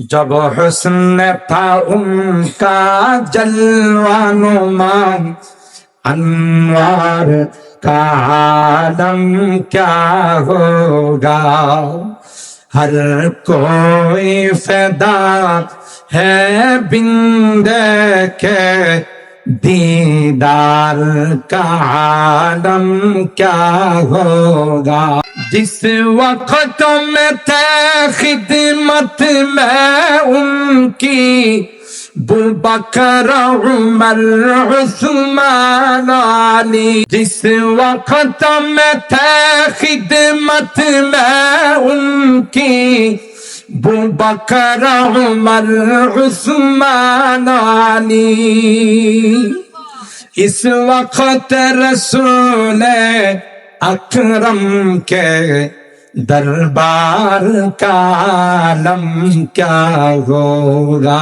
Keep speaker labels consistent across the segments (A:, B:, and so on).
A: जब हुस्न था उनका जलवानुमा अनवार का आलम क्या होगा हर कोई फैदा है बिंद के दीदार का आलम क्या होगा जिस वक्त में थे खिदमत में उनकी बुबकर उमर उस्मान अली जिस वक्त में थे खिदमत में उनकी बुबकर उमर उस्मान अली इस वक्त रसूल अकरम के दरबार का आलम क्या होगा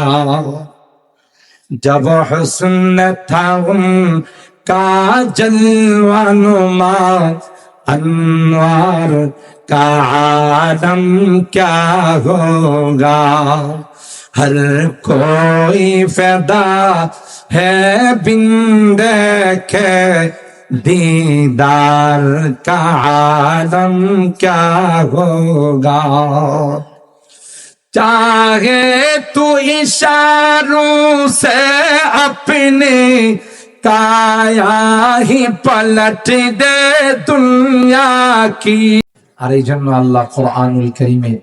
A: जब हुस्न था उनका जलवानुमा अनवार का आलम क्या होगा हर कोई फैदा है बिंद के دیدار کا عالم کیا ہوگا چاہے تو اشاروں سے اپنے کایا ہی پلٹ دے دنیا کی আর এই জন্য আল্লাহ কোরআনুল করিমে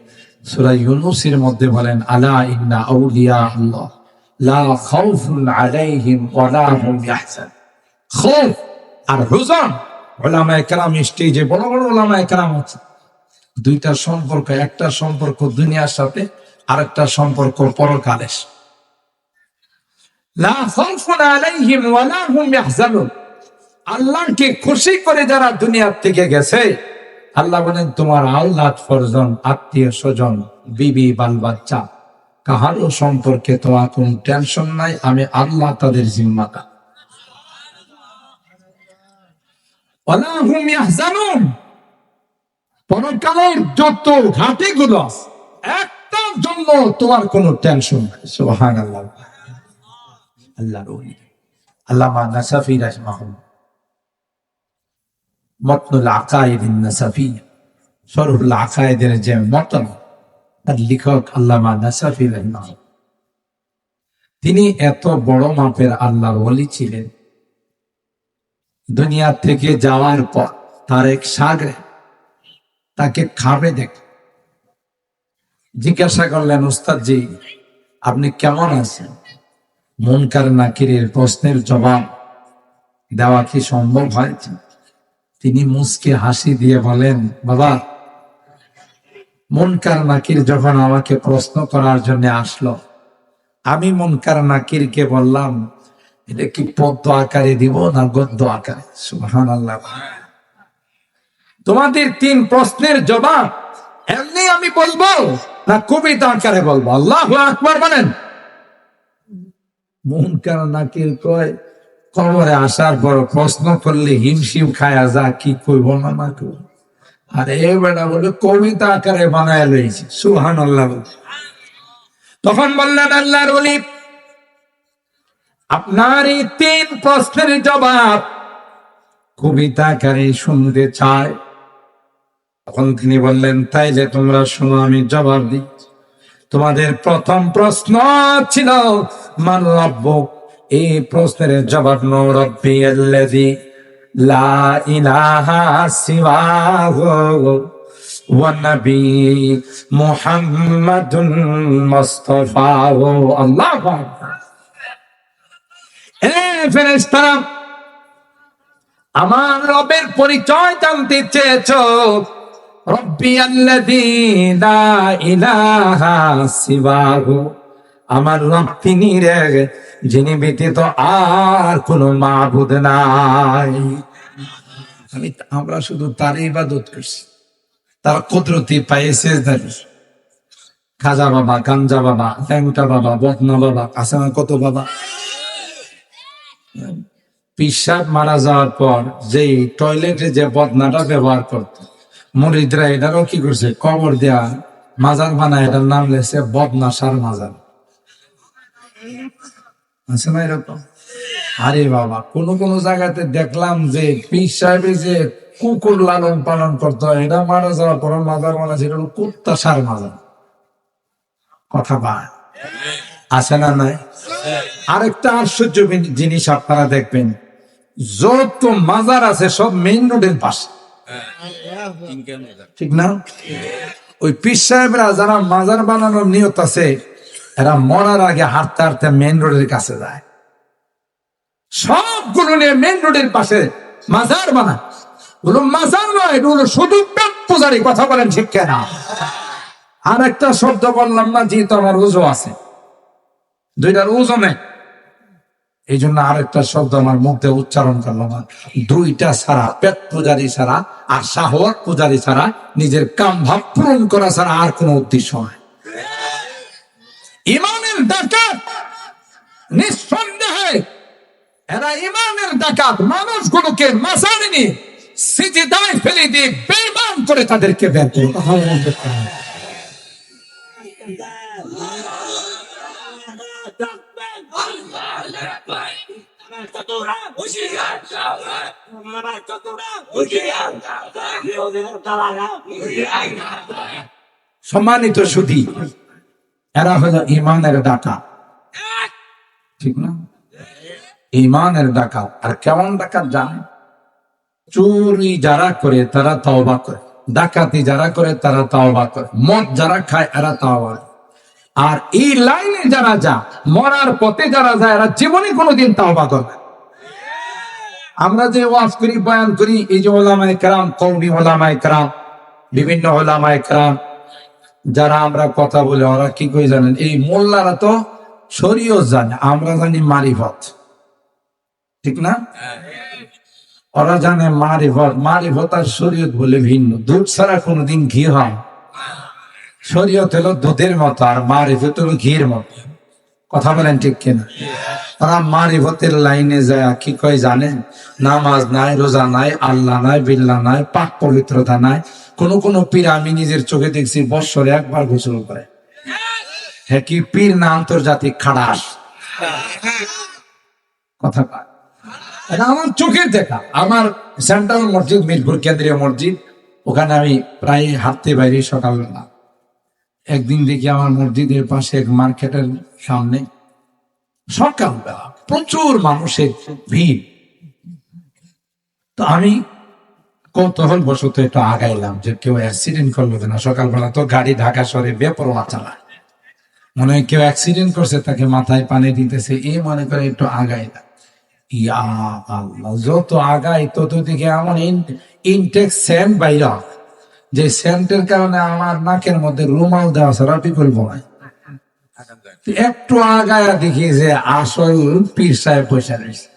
A: সুরা ইউনুসের মধ্যে বলেন আলা ইন্না আউলিয়া আল্লাহ। লা খাউফুন আলাইহিম ওয়ালা হুম ইয়াহসান খাউফ আর হুজন ওলামায়ে কেরাম স্টেজে, বড় বড় ওলামায়ে কেরাম আছে। দুইটা সম্পর্ক, একটা সম্পর্ক দুনিয়ার সাথে, আরেকটা সম্পর্ক পরকালের। আল্লাহকে খুশি করে যারা দুনিয়ার থেকে গেছে, আল্লাহ বলেন, তোমার আল্লাহ ফরজন, আত্মীয় স্বজন, বিবি বাল বাচ্চা কাহারও সম্পর্কে তোমার কোন টেনশন নাই, আমি আল্লাহ তাদের জিম্মাতা ওয়ালা হুম ইয়াহজানুন পরকালের যত ঘাটে গুলো একটার জন্য তোমার কোনো টেনশন আল্লাহ আল্লাহ নাসাফি মতনুল নাসাফি। যে মতন তার লেখক নাসাফি তিনি এত বড় মাপের আল্লাহর ওলি ছিলেন। দুনিয়া থেকে যাওয়ার পর তার এক সাগরে তাকে খাবে দেখ। জিজ্ঞাসা করলেন উস্তাদজি আপনি কেমন আছেন? মনকার নাকিরের প্রশ্নের জবাব দেওয়া কি সম্ভব হয়েছে? তিনি মুসকে হাসি দিয়ে বলেন, বাবা, মনকার নাকির যখন আমাকে প্রশ্ন করার জন্য আসলো, আমি মনকার নাকিরকে বললাম এটা কি পদ্ম আকারে দিব না গদ্য আকারে? সুহান আল্লাহ তোমাদের তিন প্রশ্নের জবাব এমনি আমি বলব না কবিতা আকারে বলব? আল্লাহ আকবার বলেন। মন কেন নাকির কয়? কবরে আসার পর প্রশ্ন করলে হিমশিম খায়া যা কি কইব না না কইব? আর এ বেটা বলে কবিতা আকারে বানায় রয়েছে সুহান আল্লাহ তখন বললেন আল্লাহর অলি আপনার এই তিন প্রশ্নের জবাব কবিতা আকারে শুনতে চায়। তখন তিনি বললেন, তাই যে তোমরা শোনো, আমি জবাব দিই। তোমাদের প্রথম প্রশ্ন ছিল, মান রব্ব? এই প্রশ্নের জবাব নো রব্বি আল্লাযী লা ইলাহা সিওয়াহু ওয়া নবী মুহাম্মাদুন মুস্তাফাহু। আল্লাহু আকবার। এ ফেরেশতারা, আমার রবের পরিচয় জানতে চেয়েছো। রব্বি আমার রব তিনি রে, যিনি ব্যতীত আর কোনো মাবুদ নাই। আমি আমরা শুধু তার ইবাদত করছি। তার কুদরতি দিছি। খাজা বাবা, গাঞ্জা বাবা, ল্যাংটা বাবা, বদনা বাবা না কত বাবা পিসাব মারা যাওয়ার পর যেই টয়লেটে যে বদনাটা ব্যবহার করত, মুরিদরা এটারও কি করছে? কবর দেয়া, মাজার বানায়, এটার নাম লেছে বদনাসার মাজার। আছে না এরকম? আরে বাবা, কোন কোন জায়গাতে দেখলাম যে পীর সাহেবে যে কুকুর লালন পালন করতো, এটা মারা যাওয়ার পর মাজার বানাচ্ছে এটা কুত্তা সার মাজার। কথা বা আছে না নাই? আরেকটা আশ্চর্য জিনিস আপনারা দেখবেন। যত মাজার আছে, সব মেইন রোডের পাশে। ঠিক না? ওই পীর সাহেবরা যারা মাজার বানানোর নিয়ত আছে, এরা মরার আগে হাঁটতে হাঁটতে মেইন রোডের কাছে যায়। সবগুলো নিয়ে মেইন রোডের পাশে মাজার বানায়। ওগুলো মাজার নয়, এগুলো শুধু পেট পূজারি, কথা বলেন ঠিক কেনা? আর একটা শব্দ বললাম না, যেহেতু আমার উজো আছে। দুইটার উজো নেই এই জন্য আরেকটা শব্দ আমার মুখে উচ্চারণ করলাম। দুইটা ছাড়া, পেট পূজারি ছাড়া আর শাহওয়াত পূজারি ছাড়া, নিজের কাম ভাব পূরণ করা ছাড়া আর কোনো উদ্দেশ্য হয় ইমানের ডাকাত, নিঃসন্দেহে। এরা ইমানের ডাকাত, মানুষগুলোকে মাসানে নিয়ে সিজিদায় ফেলে দিয়ে বেমান করে তাদেরকে বের সম্মানিত সুধী, এরা হলো ইমানের ডাকাত ঠিক না? ইমানের ডাকাত। আর কেমন ডাকাত জানে? চুরি যারা করে, তারা তাওবা করে। ডাকাতি যারা করে, তারা তাওবা করে। মদ যারা খায়, এরা তাওবা করে। আর এই লাইনে যারা যা, মরার পথে যারা যায়, এরা জীবনে কোনোদিন তাওবা করবে। আমরা যে ওয়াজ করি, বয়ান করি, এই যে ওলামায় কেরাম কৌমি ওলামায় কেরাম, বিভিন্ন ওলামায় কেরাম, যারা আমরা কথা বলে, ওরা কি করে জানেন? এই মোল্লারা তো শরীয় জানে, আমরা জানি মারিফত। ঠিক না? ওরা জানে মারিফত মারিফত আর শরীয়ত বলে ভিন্ন। দুধ ছাড়া কোনোদিন ঘি হয় শরীয়ত হলো দুধের মতো আর মারিফত হলো ঘির মতো। কথা বলেন ঠিক কিনা? ওরা মারিফতের লাইনে যায়, কি কয় জানেন? নামাজ নাই, রোজা নাই, আল্লাহ নাই বিল্লা নাই, পাক পবিত্রতা নাই। কোন কোন পীর আমি নিজের চোখে দেখছি বৎসরে একবার গোসল করে। হ্যাঁ কি পীর না আন্তর্জাতিক খাড়াস কথা কয়। এটা আমার চোখের দেখা। আমার সেন্ট্রাল মসজিদ মিরপুর কেন্দ্রীয় মসজিদ, ওখানে আমি প্রায় হাঁটতে বাইরে সকালবেলা। একদিন দেখি আমার মসজিদের পাশে এক মার্কেটের সামনে সকালবেলা প্রচুর মানুষের ভিড়। তো আমি কৌতূহল বশত একটু আগাইলাম যে কেউ অ্যাক্সিডেন্ট করল কিনা। সকালবেলা তো গাড়ি ঢাকা শহরে বেপরোয়া চালায়। মনে হয় কেউ অ্যাক্সিডেন্ট করছে, তাকে মাথায় পানি দিতেছে, এই মনে করে একটু আগাইলাম। ইয়া আল্লাহ, যত আগাই তত দিকে এমন ইনটেক সেন্ট বাইর যে সেন্টের কারণে আমার নাকের মধ্যে রুমাল দেওয়া ছাড়া বিকল্প নাই। একটু আগায়া দেখি যে আসল পীর সাহেব বসে রয়েছে।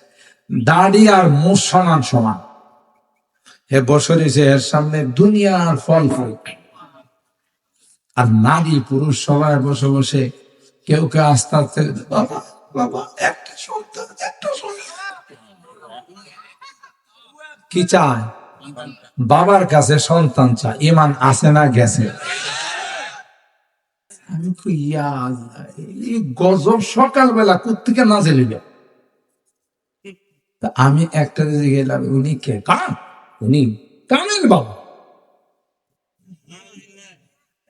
A: দাড়ি আর মুখ সমান সমান। এ বসে রয়েছে এর সামনে দুনিয়ার ফল ফুল আর নারী পুরুষ সবাই বসে বসে কেউ কেউ আস্তে আস্তে, বাবা বাবা, একটা সন্তান একটা সন্তান। কি চায়? বাবার কাছে সন্তান চায়, ইমান আছে না গেছে? গজব সকালবেলা কোথেকে হইল? তা আমি একটা দিকে গেলাম, উনি কে? কান উনি কামেল বাবা।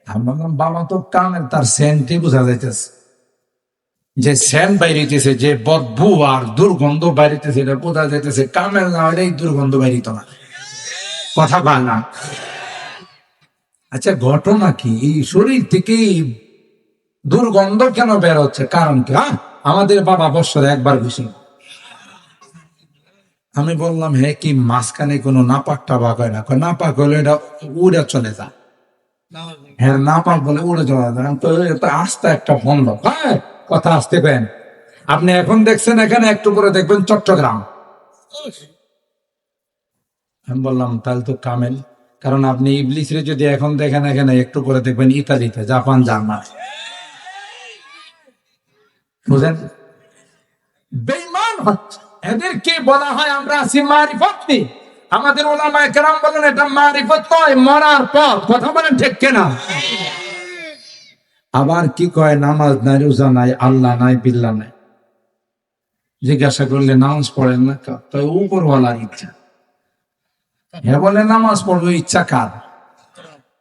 A: আমি বললাম, বাবা তো কামেল তার সেন্টই বোঝা যাইতেছে। যে সেন্ট বাইরিতেছে, যে বদবু আর দুর্গন্ধ বাইরিতেছে, এটা বোঝা যাইতেছে কামেল না হলে দুর্গন্ধ বাইরিত না। কথা বল না। আচ্ছা ঘটনা কি? এই শরীর থেকে দুর্গন্ধ কেন বের হচ্ছে কারণ কি হ্যাঁ? আমাদের বাবা বৎসরে একবার ঘুষি আমি বললাম, হে কি মাঝখানে কোনো নাপাক টাপাক হয় না? নাপাক হলে এটা উড়ে চলে যায় হ্যাঁ নাপাক বলে উড়ে চলে যায় তো এটা আস্তে একটা বন্ধ হ্যাঁ কথা আসতে পেন আপনি এখন দেখছেন এখানে একটু করে দেখবেন চট্টগ্রাম। আমি বললাম, তাহলে তো কামেল। কারণ আপনি ইবলিসরে যদি এখন দেখেন, এখানে একটু করে দেখবেন ইতালিতে, জাপান, জার্মান। বুঝেন? বেইমান হচ্ছে। এদেরকে বলা হয়, আমরা আছি মারিফত আমাদের ওলামায় কেরাম বলেন, এটা মারিফত নয়, মরার পর কথা বলেন ঠিক কেনা? আবার কি কয়, নামাজ নাই, রোজা নাই, আল্লাহ নাই বিল্লা নাই। জিজ্ঞাসা করলে, নামাজ পড়েন না? তো উপরওয়ালার ইচ্ছা। হ্যাঁ বলে নামাজ পড়ব ইচ্ছা কার?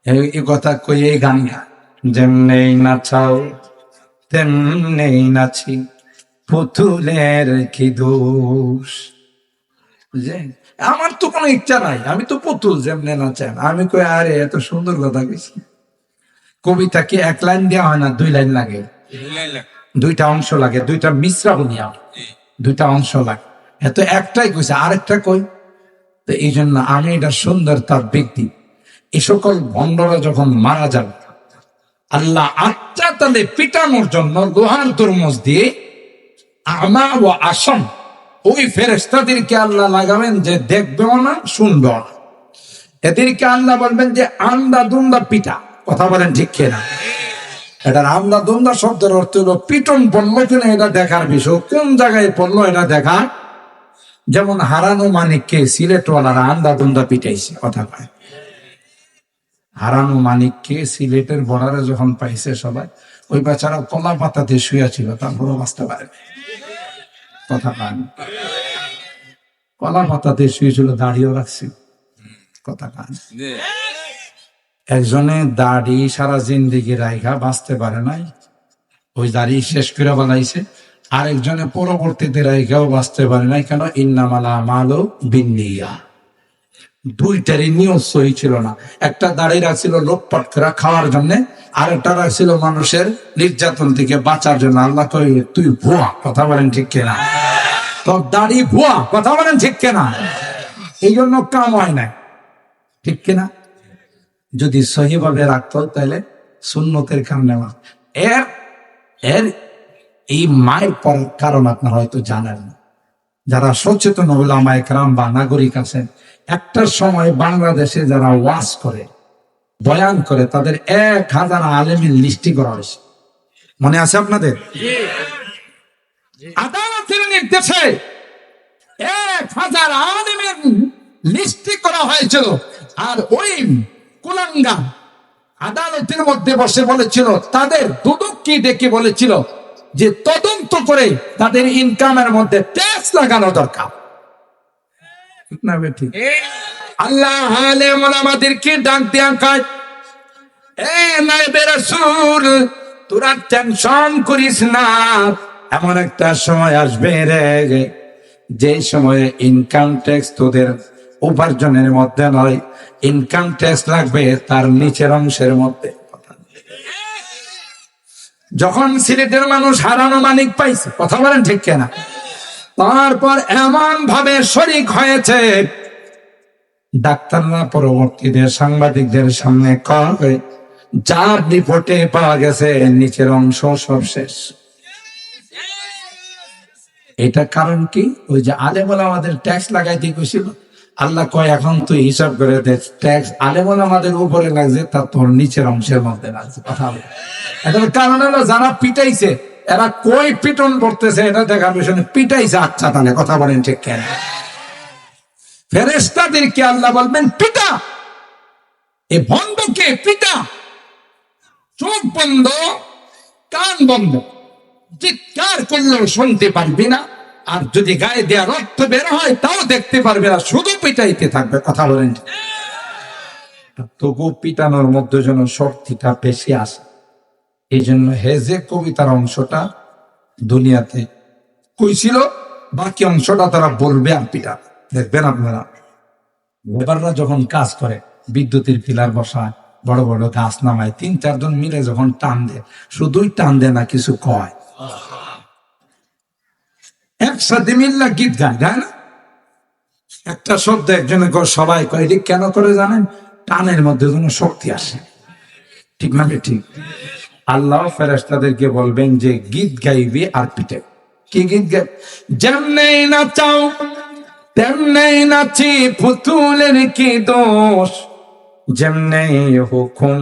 A: এ- এ কথা কই এই গান গায় যেমনেই নাচাও তেমনেই নাচি পুতুলের কি দোষ? যে আমার তো কোনো ইচ্ছা নাই আমি তো পুতুল যেমনে নাচেন। আমি কই আরে এত সুন্দর কথা কইছি কবিতা কি এক লাইন দেওয়া হয় না দুই লাইন লাগে? দুইটা অংশ লাগে দুইটা মিশ্রা বুনিয়া দুইটা অংশ লাগে। এত একটাই কইছে আরেকটা কই? তো এই জন্য আমি এটা সুন্দর তার ব্যক্তি। এই সকল ভণ্ডরা যখন মারা যাবে আল্লাহ আত্মা তালে পিটানোর জন্য লোহার তরমুজ দিয়ে আমা ও আসম, ওই ফেরেস্তাদেরকে আল্লাহ লাগাবেন যে দেখবেও না, শুনবেও না। এদেরকে আল্লাহ বলবেন যে আন্দা দুন্দা পিটা। কথা বলেন ঠিক কিনা? এটার আমদা দুন্দা শব্দের অর্থ হলো পিটন পড়ল কিনা এটা দেখার বিষয়, কোন জায়গায় পড়ল এটা দেখা যেমন হারানো মানিককে সিলেটওয়ালারা আন্দা দুন্দা পিটাইছে কথা কয়। হারানো মানিককে সিলেটের বর্ডারে যখন পাইছে সবাই ওই বেচারা কলা পাতাতে শুয়ে ছিল বাঁচতে পারে কথা কান কলা পাতাতে শুয়েছিল দাড়িও রাখছিল। কথা কান একজনে দাড়ি সারা জিন্দিগি রাইখা বাঁচতে পারে নাই ওই দাড়ি শেষ করে বানাইছে। আরেকজনে পরবর্তীতে রাইখাও বাঁচতে পারে নাই কেন? ইন্নামালা মালো বিন্দিয়া দুইটারই নিয়ম সহি ছিল না। একটা দাড়ি রাখছিল লোকপাট করে খাওয়ার জন্য আর একটা রাখছিল মানুষের নির্যাতন থেকে বাঁচার জন্য। আল্লাহ কই তুই ভুয়া, কথা বলেন ঠিক কেনা? তোর দাড়ি ভুয়া, কথা বলেন ঠিক কেনা? এই জন্য কাম হয় না ঠিক কিনা? যদি সহিভাবে রাখতো তাহলে সুন্নতের কাম নেওয়া। এর এর এই মায়ের কারণ আপনারা হয়তো জানেন। না যারা সচেতন ওলামা একরাম বা নাগরিক আছেন, একটার সময় বাংলাদেশে যারা ওয়াজ করে, বয়ান করে, তাদের এক হাজার আলেমের লিস্টি করা হয়েছে। মনে আছে আপনাদের? আদালতের নির্দেশে এক হাজার আলেমের লিস্টি করা হয়েছিল। আর ওই কুলাঙ্গা আদালতের মধ্যে বসে বলেছিল, তাদের দুদককে ডেকে বলেছিল? যে তদন্ত করে তাদের ইনকামের মধ্যে ট্যাক্স লাগানো দরকার। আল্লাহ হালে আমাদেরকে ডাক দেয়া কাজ এ নাইবে রাসূল তোরা টেনশন করিস না এমন একটা সময় আসবে রে। যে সময়ে ইনকাম ট্যাক্স তোদের উপার্জনের মধ্যে নয় ইনকাম ট্যাক্স লাগবে তার নিচের অংশের মধ্যে। যখন সিলেটের মানুষ হারানো মানিক পাইছে, কথা বলেন ঠিক কেনা? তারপর এমন ভাবে শরিক হয়েছে, ডাক্তাররা পরবর্তীতে সাংবাদিকদের সামনে কয় যার রিপোর্টে পাওয়া গেছে নিচের অংশ সব শেষ। এটা কারণ কি? ওই যে আলেমল আমাদের ট্যাক্স লাগাইতে গেছিল আল্লাহ কয়, এখন তুই হিসাব করে দে ট্যাক্স আলেমল আমাদের উপরে লাগছে, তা তোর নিচের অংশের মধ্যে লাগছে। কথা বলে। এটার কারণ হলো যারা পিটাইছে, এরা কই পিটন করতেছে, এটা দেখার বিষয় না। পিটাইছে আচ্ছা তাহলে কথা বলেন ঠিক কেন? ফেরেস্তাদেরকে আল্লাহ বলবেন, পিটা! এ ভণ্ডকে পিটা! চোখ বন্ধ, কান বন্ধ। চিৎকার করলেও শুনতে পারবি না। আর যদি গায়ে দেয়া রক্ত বের হয়, তাও দেখতে পারবে না, শুধু পিটাইতে থাকবে, কথা বলেন তবু পিটানোর মধ্যে যেন শক্তিটা বেশি আসে এই জন্য হেজে কবিতার অংশটা দুনিয়াতে কইছিল বাকি অংশটা তারা বলবে আর পিটা দেখবেন আপনারা লেবাররা যখন কাজ করে, বিদ্যুতের পিলার বসায়, বড় বড় গাছ নামায়, তিন চারজন মিলে যখন টান দেয়, শুধুই টান দেয় না, কিছু কয়। একসাথে মিল্লা গীত গায়, তাই না? একটা শব্দ একজনে সবাই কয়, এটি কেন করে জানেন? টানের মধ্যে কোনো শক্তি আসে। ঠিক না ঠিক? আল্লাহ ফেরেস্তাদেরকে বলবেন যে, গীত গাইবে আর পিটে। কি গীত গাই যেমনেই নাচাও, তেমনেই নাচি, পুতুলের কি দোষ? যেমনেই হুকুম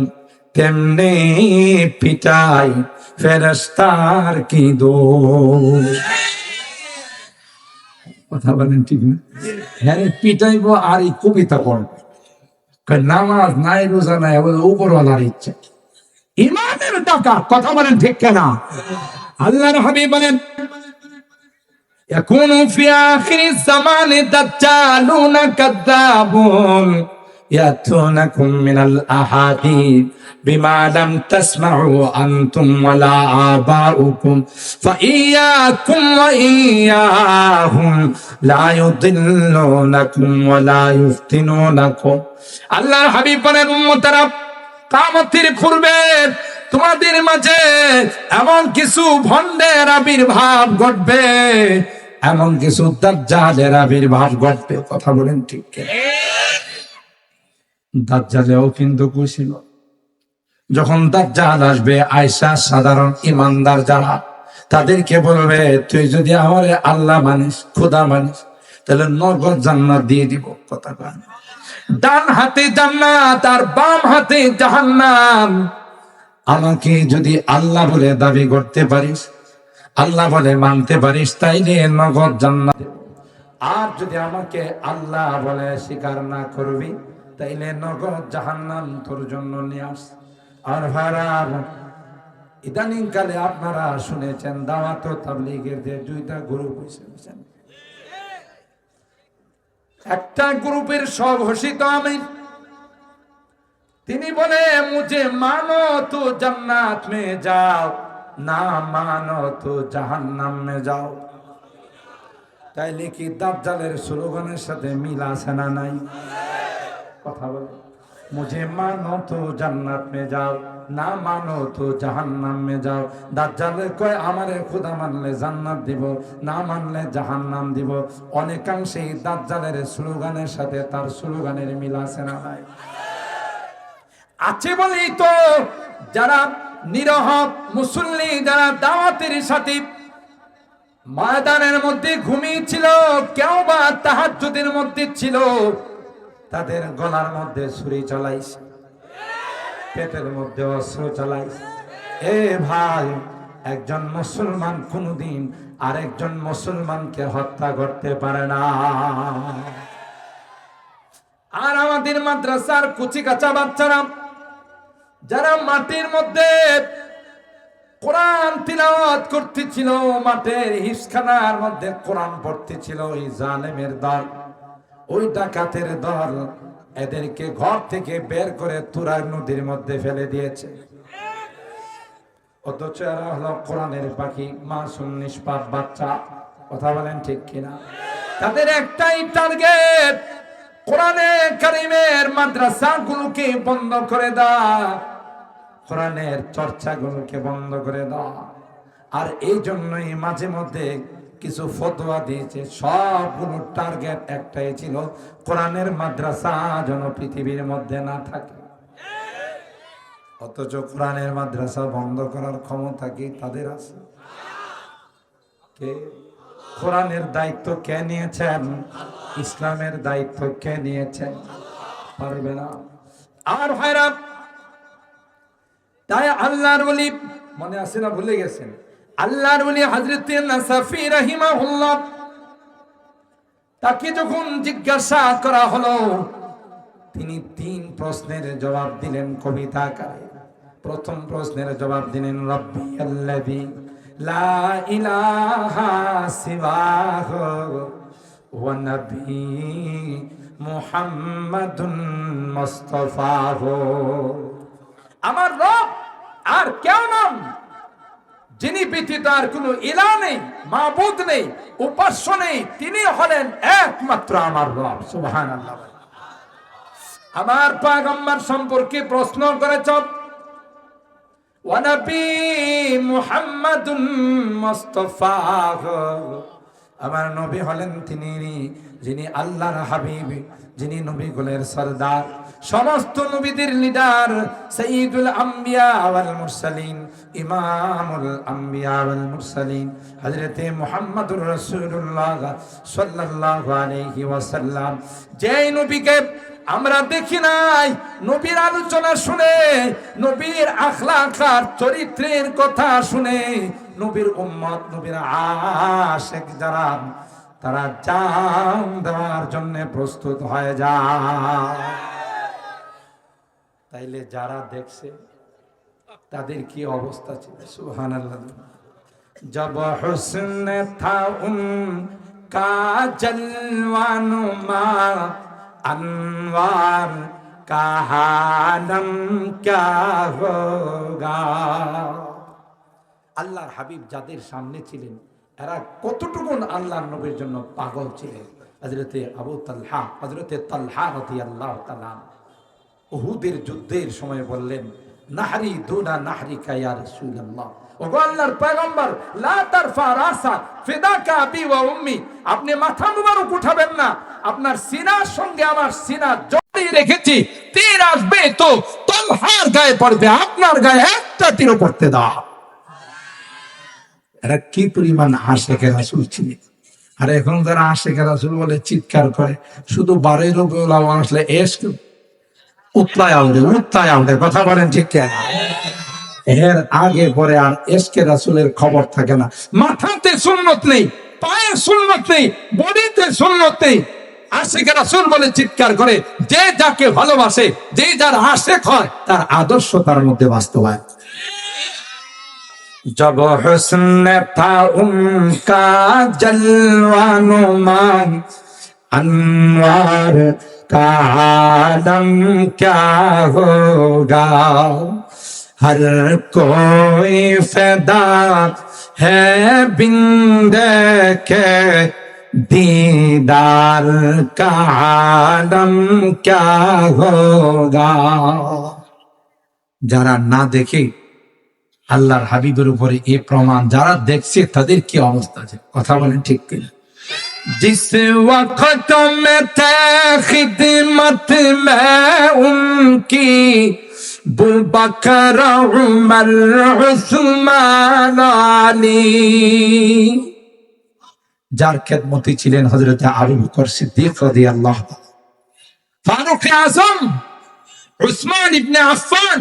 A: তেমনি পিটাই ফেরেস্তার কি দোষ? কথা বলেন ঠিক না হ্যাঁ পিটাইবো আর এই কবিতা পড়বে কয় নামাজ নাই রোজা নাই বলে উপরওয়ালার ইচ্ছা ইমানের রাজাকার কথা বলেন ঠিক কেনা আল্লাহর হাবিব বলেন يكون في آخر الزمان دجالون كذابون يأتونكم من الأحاديث بما لم تسمعوا أنتم ولا آباؤكم فإياكم وإياهم لا يضلونكم ولا يفتنونكم আল্লাহর হাবিব বলেন উম্মতারা কামতের পূর্বে তোমাদের মাঝে এমন কিছু ভণ্ডের আবির্ভাব ঘটবে এমন কিছু দাজ্জালের আবির্ভাব ঘটবে কথা বলেন ঠিক কি? দাজ্জালেও কিন্তু নয়। যখন দাজ্জাল আসবে আয়সা সাধারণ ইমানদার যারা, তাদেরকে বলবে, তুই যদি আমার আল্লাহ মানিস, খোদা মানিস, তাহলে নগদ জান্নাত দিয়ে দিব কথা ডান হাতে জান্নাত আর বাম হাতে জাহান্নাম আমাকে যদি আল্লাহ বলে দাবি করতে পারিস, আল্লাহ বলে মানতে পারিস, তাইলে নগদ জান্নাত। আর যদি আমাকে আল্লাহ বলে স্বীকার না করবি তাইলে নগদ জাহান্নাম তোর জন্য নিয়ে আস। আর ভাড়া ইদানিং কালে আপনারা শুনেছেন, দাওয়াত তাবলীগের যে দুইটা গ্রুপ হয়েছে বুঝছেন? একটা গ্রুপের সব ঘোষিত আমি তিনি বলে মুঝে মানো তো জান্নাত মে যাও, না মানো তো জাহান্নাম মে যাও। তাইলে কি দাজ্জালের স্লোগানের সাথে মিল আছে না নাই? কথা বলে। মুঝে মানো তো জান্নাত মে যাও, না মানো তো জাহান্নাম মে যাও। দাজ্জালে কয়, আমারে খোদা মানলে জান্নাত দিব, না মানলে জাহান্নাম দিব। অনেকাংশেই দাজ্জালের স্লোগানের সাথে তার স্লোগানের মিল আছে না নাই। আছে বলেই তো যারা নিরহ মুসল্লি, যারা দাওয়াতের সাথে ময়দানের মধ্যে ঘুমিয়েছিল কেউ বা তাহাজ্জুদের মধ্যে ছিল তাদের গলার মধ্যে ছুরি চালাইছে। পেটের মধ্যে অস্ত্র চালাইছে। এ ভাই, একজন মুসলমান কোনদিন আরেকজন মুসলমানকে হত্যা করতে পারে না। আর আমাদের মাদ্রাসার কুচি কাঁচা বাচ্চারা, যারা মাটির মধ্যে কোরআন তিলাওয়াত করতেছিল, মাঠের হিসখানার মধ্যে কোরআন পড়তেছিল, ওই জালেমের দল। ওই ডাকাতের দল এদেরকে ঘর থেকে বের করে তুরাগ নদীর মধ্যে ফেলে দিয়েছে। অথচ এরা হলো কোরআনের পাখি, মাসুম, নিষ্পাপ বাচ্চা। কথা বলেন ঠিক কিনা? তাদের একটাই টার্গেট কোরআনে কারিমের মাদ্রাসাগুলোকে বন্ধ করে দাও কোরআনের চর্চাগুলোকে বন্ধ করে দাও আর এই জন্যই মাঝে মধ্যে কিছু ফতোয়া দিয়েছে, সবগুলো টার্গেট একটাই ছিল, কোরআনের মাদ্রাসা যেন পৃথিবীর মধ্যে না থাকে। অথচ কোরআনের মাদ্রাসা বন্ধ করার ক্ষমতা কি তাদের আছে? কে? কোরআনের দায়িত্ব কে নিয়েছেন? ইসলামের দায়িত্ব কে নিয়েছেন? পারবে না। আর ভাইরা, তাই আল্লাহর বলি মনে আছে না ভুলে গেছেন? আল্লাহর বলি হযরত নাসাফি রাহিমাহুল্লাহ, তাকে যখন জিজ্ঞাসা করা হলো, তিনি তিন প্রশ্নের জবাব দিলেন কবিতা আকারে। প্রথম প্রশ্নের জবাব দিলেন, রব্বি আল্লাযী লা ইলাহা সিওয়াহু ওয়া নবী মুহাম্মাদুন মুস্তাফাহু। আমার রব আর কেউ নাম যিনি আর কোনো ইলা নেই, মাবুদ নেই, উপাস্য নেই, তিনি হলেন একমাত্র আমার রব সুবহান আমার পাগম্বর সম্পর্কে প্রশ্ন করেছ? ওয়ানাবি মুহাম্মাদুন মুস্তাফা আমার নবী হলেন তিনি, যিনি আল্লাহর হাবিব, যিনি নবীগুলের সরদার। সমস্ত নবীদের লিডার সঈদুল আম্বিয়া ওয়াল মুরসালিন, ইমামুল আম্বিয়া ওয়াল মুরসালিন, হযরতে মুহাম্মদুর রাসূলুল্লাহ সাল্লাল্লাহু আলাইহি ওয়াসাল্লাম। যেই নবীকে আমরা দেখি নাই, নবীর আলোচনা শুনে, নবীর আখলাক আর চরিত্রের কথা শুনে নবীর উম্মত, নবীর আশেক যারা, তারা জান দেওয়ার জন্য প্রস্তুত হয়ে যায়। তাইলে যারা দেখছে, তাদের কি অবস্থা ছিল? সুহান জব হুসন থা কাহানম ক্যা হোগা? আল্লাহর হাবিব যাদের সামনে ছিলেন, এরা কতটুকু আল্লাহর নবীর জন্য পাগল ছিলেন? হজরতে আবু তালহা হজরতে তালহা রতি আল্লাহ তালা উহুদের যুদ্ধের সময় বললেন, নাহরি দুনা নাহরি কায়া রাসূলুল্লাহ। ওগো আল্লাহর পয়গম্বর, লা তারফা রাসা ফিদাকা আবি ওয়া উম্মি। আপনি মাথা মুবারক উঠাবেন না। আপনার সিনার সঙ্গে আমার সিনা জড়িয়ে রেখেছি। তীর আসবে তো তলহার গায়ে পড়বে, আপনার গায়ে একটা তীরও পড়তে দাও। এরা কি পরিমাণ আশেখে রাসুল ছিলেন আর এখন যারা আশেখে রাসুল বলে চিৎকার করে, শুধু বারোই রবিউল আসলে এস কথা বলেন ঠিক এর আগে পরে আর এসকে রাসুলের খবর থাকে না। মাথাতে সুন্নত নেই, পায়ে সুন্নত নেই, বডিতে সুন্নত নেই। আশেখে রাসুল বলে চিৎকার করে, যে যাকে ভালোবাসে, যে যার আশেখ হয়, তার আদর্শ তার মধ্যে বাস্তবায়ন। जब हुस्न था उनका जलवानुमा अनवार का आलम क्या होगा? हर कोई फैदा है बिंद के दीदार का आलम क्या होगा? जरा ना देखी। আল্লাহর হাবিবের উপরে এ প্রমাণ যারা দেখছে তাদের কি অবস্থা আছে? কথা বলেন ঠিক কিনা? جس وقت میں تھے خدمت میں ان کی بکر عمر عثمان علی যার খেদমতি ছিলেন হজরত আবু মুখর সিদ্দিক রাদিয়াল্লাহু ফারুক আযম উসমান ইবনে আফফান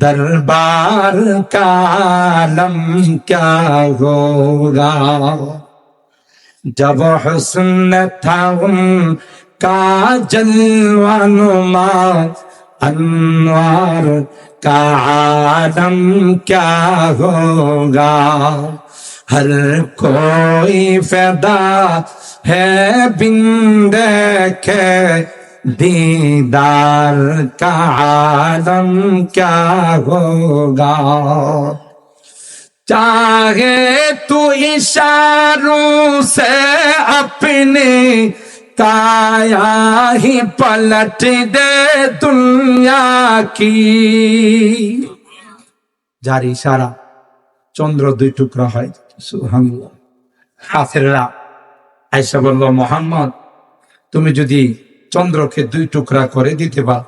A: दरबार का आलम क्या होगा जब हुस्न था उनका जलवानुमा अनवार का आलम क्या होगा हर कोई फैदा है बिंद के دیدار کا عالم کیا ہوگا چاہے تو اشاروں سے اپنے کایا ہی پلٹ دے دنیا کی যার ইশারা চন্দ্র দুই টুকরা হয় কাফেররা আইসা বলল মোহাম্মদ তুমি যদি চন্দ্রকে দুই টুকরা করে দিতে পার।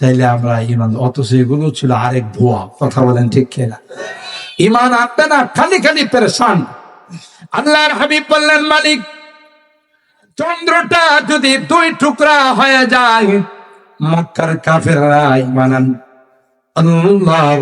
A: তাইলে আমরা ইমান, অথচ এগুলো ছিল আরেক ভুয়া, কথা বলেন ঠিক কিনা? ইমান আনবে না, খালি খালি পেরেশান। আল্লাহর হাবিব বললেন, মালিক, চন্দ্রটা যদি দুই টুকরা হয়ে যায়, মক্কার কাফেররা ইমান আল্লাহ